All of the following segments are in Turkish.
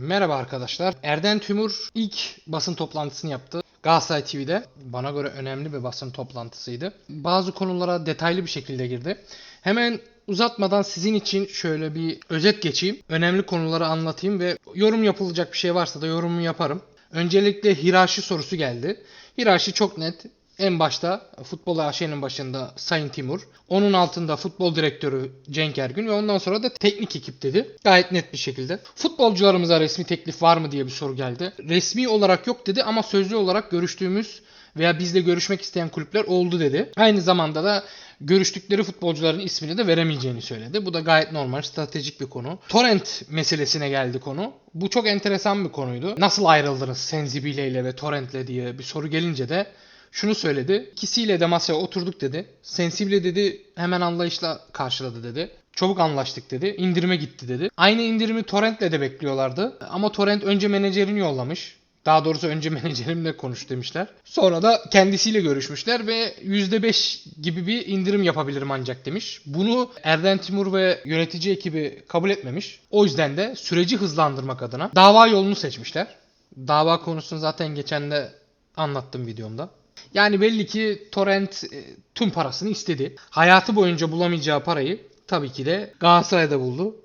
Merhaba arkadaşlar. Erden Tümür ilk basın toplantısını yaptı. Galatasaray TV'de. Bana göre önemli bir basın toplantısıydı. Bazı konulara detaylı bir şekilde girdi. Hemen uzatmadan sizin için şöyle bir özet geçeyim. Önemli konuları anlatayım ve yorum yapılacak bir şey varsa da yorumumu yaparım. Öncelikle hirashi sorusu geldi. Hirashi çok net. En başta futbol AŞ'nin başında Sayın Timur. Onun altında futbol direktörü Cenk Ergün ve ondan sonra da teknik ekip dedi. Gayet net bir şekilde. Futbolcularımıza resmi teklif var mı diye bir soru geldi. Resmi olarak yok dedi ama sözlü olarak görüştüğümüz veya bizle görüşmek isteyen kulüpler oldu dedi. Aynı zamanda da görüştükleri futbolcuların ismini de veremeyeceğini söyledi. Bu da gayet normal, stratejik bir konu. Torrent meselesine geldi konu. Bu çok enteresan bir konuydu. Nasıl ayrıldınız Senzibile ile ve Torrent'le diye bir soru gelince de şunu söyledi. İkisiyle de masaya oturduk dedi. Sensible dedi hemen anlayışla karşıladı dedi. Çabuk anlaştık dedi. İndirime gitti dedi. Aynı indirimi Torrent'le de bekliyorlardı. Ama Torrent önce menajerini yollamış. Daha doğrusu önce menajerimle konuş demişler. Sonra da kendisiyle görüşmüşler ve %5 gibi bir indirim yapabilirim ancak demiş. Bunu Erden Timur ve yönetici ekibi kabul etmemiş. O yüzden de süreci hızlandırmak adına dava yolunu seçmişler. Dava konusunu zaten geçen de anlattım videomda. Yani belli ki Torrent e, tüm parasını istedi. Hayatı boyunca bulamayacağı parayı tabii ki de Galatasaray'da buldu.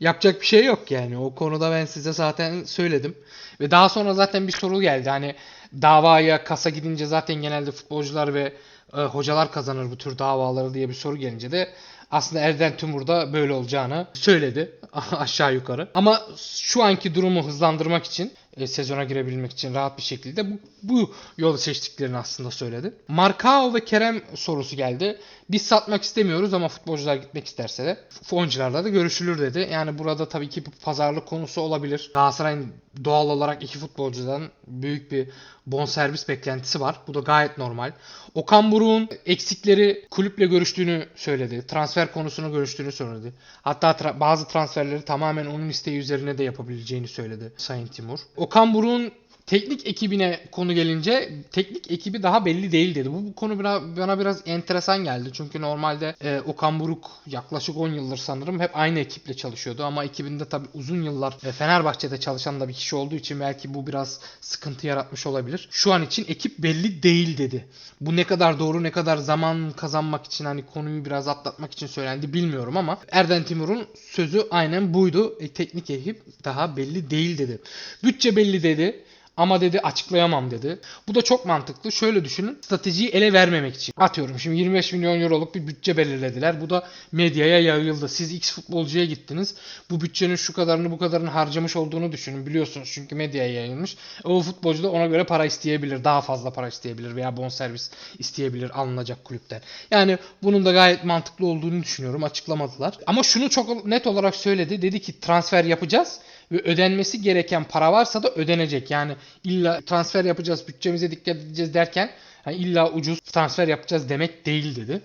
Yapacak bir şey yok yani. O konuda ben size zaten söyledim. Ve daha sonra zaten bir soru geldi. Hani davaya kasa gidince zaten genelde futbolcular ve e, hocalar kazanır bu tür davaları diye bir soru gelince de aslında Erden Tümur da böyle olacağını söyledi aşağı yukarı. Ama şu anki durumu hızlandırmak için e, sezona girebilmek için rahat bir şekilde bu, bu yolu seçtiklerini aslında söyledi. Markao ve Kerem sorusu geldi. Biz satmak istemiyoruz ama futbolcular gitmek isterse de oyuncularla da görüşülür dedi. Yani burada tabii ki pazarlık konusu olabilir. Galatasaray'ın doğal olarak iki futbolcudan büyük bir bonservis beklentisi var. Bu da gayet normal. Okan Buruk'un eksikleri kulüple görüştüğünü söyledi. Transfer konusunu görüştüğünü söyledi. Hatta tra- bazı transferleri tamamen onun isteği üzerine de yapabileceğini söyledi Sayın Timur. Okan Buruk'un teknik ekibine konu gelince teknik ekibi daha belli değil dedi. Bu, bu konu bana, bana biraz enteresan geldi. Çünkü normalde e, Okan Buruk yaklaşık 10 yıldır sanırım hep aynı ekiple çalışıyordu. Ama ekibinde tabii uzun yıllar e, Fenerbahçe'de çalışan da bir kişi olduğu için belki bu biraz sıkıntı yaratmış olabilir. Şu an için ekip belli değil dedi. Bu ne kadar doğru ne kadar zaman kazanmak için hani konuyu biraz atlatmak için söylendi bilmiyorum ama Erden Timur'un sözü aynen buydu. E, teknik ekip daha belli değil dedi. Bütçe belli dedi. Ama dedi açıklayamam dedi. Bu da çok mantıklı. Şöyle düşünün. Stratejiyi ele vermemek için. Atıyorum şimdi 25 milyon euroluk bir bütçe belirlediler. Bu da medyaya yayıldı. Siz X futbolcuya gittiniz. Bu bütçenin şu kadarını bu kadarını harcamış olduğunu düşünün. Biliyorsunuz çünkü medyaya yayılmış. O futbolcu da ona göre para isteyebilir. Daha fazla para isteyebilir veya bonservis isteyebilir alınacak kulüpten. Yani bunun da gayet mantıklı olduğunu düşünüyorum. Açıklamadılar. Ama şunu çok net olarak söyledi. Dedi ki transfer yapacağız ve ödenmesi gereken para varsa da ödenecek. Yani illa transfer yapacağız, bütçemize dikkat edeceğiz derken yani illa ucuz transfer yapacağız demek değil dedi.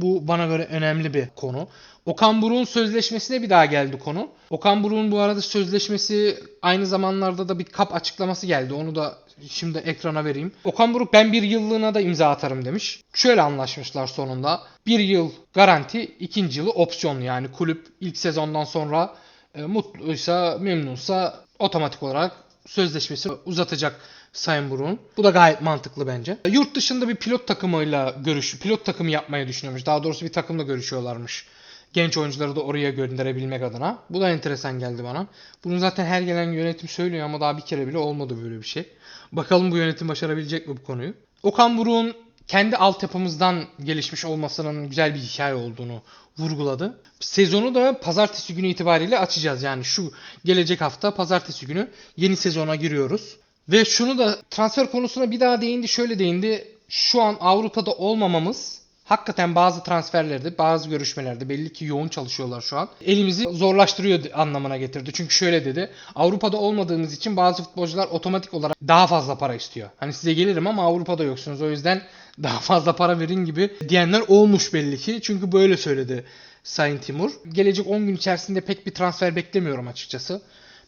Bu bana göre önemli bir konu. Okan Buruk'un sözleşmesine bir daha geldi konu. Okan Buruk'un bu arada sözleşmesi aynı zamanlarda da bir kap açıklaması geldi. Onu da şimdi ekrana vereyim. Okan Buruk ben bir yıllığına da imza atarım demiş. Şöyle anlaşmışlar sonunda. Bir yıl garanti, ikinci yılı opsiyon yani kulüp ilk sezondan sonra mutluysa, memnunsa otomatik olarak sözleşmesi uzatacak Sayın Burun. Bu da gayet mantıklı bence. Yurt dışında bir pilot takımıyla görüş, pilot takımı yapmayı düşünüyormuş. Daha doğrusu bir takımla görüşüyorlarmış. Genç oyuncuları da oraya gönderebilmek adına. Bu da enteresan geldi bana. Bunu zaten her gelen yönetim söylüyor ama daha bir kere bile olmadı böyle bir şey. Bakalım bu yönetim başarabilecek mi bu konuyu? Okan Buruk'un kendi altyapımızdan gelişmiş olmasının güzel bir hikaye olduğunu vurguladı. Sezonu da pazartesi günü itibariyle açacağız. Yani şu gelecek hafta pazartesi günü yeni sezona giriyoruz. Ve şunu da transfer konusuna bir daha değindi. Şöyle değindi. Şu an Avrupa'da olmamamız hakikaten bazı transferlerde, bazı görüşmelerde belli ki yoğun çalışıyorlar şu an. Elimizi zorlaştırıyor anlamına getirdi. Çünkü şöyle dedi. Avrupa'da olmadığımız için bazı futbolcular otomatik olarak daha fazla para istiyor. Hani size gelirim ama Avrupa'da yoksunuz. O yüzden daha fazla para verin gibi diyenler olmuş belli ki. Çünkü böyle söyledi Sayın Timur. Gelecek 10 gün içerisinde pek bir transfer beklemiyorum açıkçası.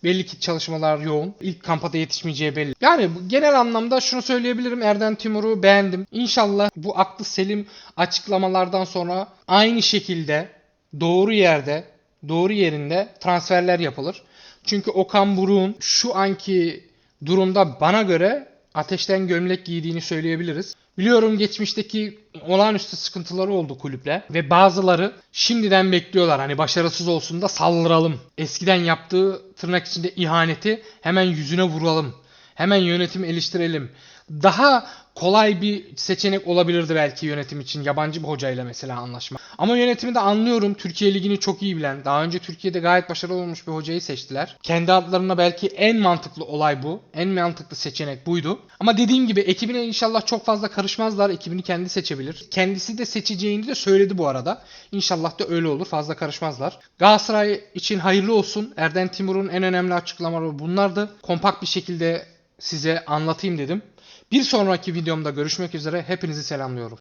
Belli ki çalışmalar yoğun. İlk kampada yetişmeyeceği belli. Yani genel anlamda şunu söyleyebilirim. Erden Timur'u beğendim. İnşallah bu aklı selim açıklamalardan sonra aynı şekilde doğru yerde, doğru yerinde transferler yapılır. Çünkü Okan Buruk'un şu anki durumda bana göre ateşten gömlek giydiğini söyleyebiliriz. Biliyorum geçmişteki olağanüstü sıkıntıları oldu kulüple ve bazıları şimdiden bekliyorlar hani başarısız olsun da saldıralım. Eskiden yaptığı tırnak içinde ihaneti hemen yüzüne vuralım. Hemen yönetimi eleştirelim. Daha kolay bir seçenek olabilirdi belki yönetim için yabancı bir hocayla mesela anlaşma. Ama yönetimi de anlıyorum. Türkiye Ligi'ni çok iyi bilen, daha önce Türkiye'de gayet başarılı olmuş bir hocayı seçtiler. Kendi adlarına belki en mantıklı olay bu. En mantıklı seçenek buydu. Ama dediğim gibi ekibine inşallah çok fazla karışmazlar. Ekibini kendi seçebilir. Kendisi de seçeceğini de söyledi bu arada. İnşallah da öyle olur. Fazla karışmazlar. Galatasaray için hayırlı olsun. Erden Timur'un en önemli açıklamaları bunlardı. Kompakt bir şekilde size anlatayım dedim. Bir sonraki videomda görüşmek üzere. Hepinizi selamlıyorum.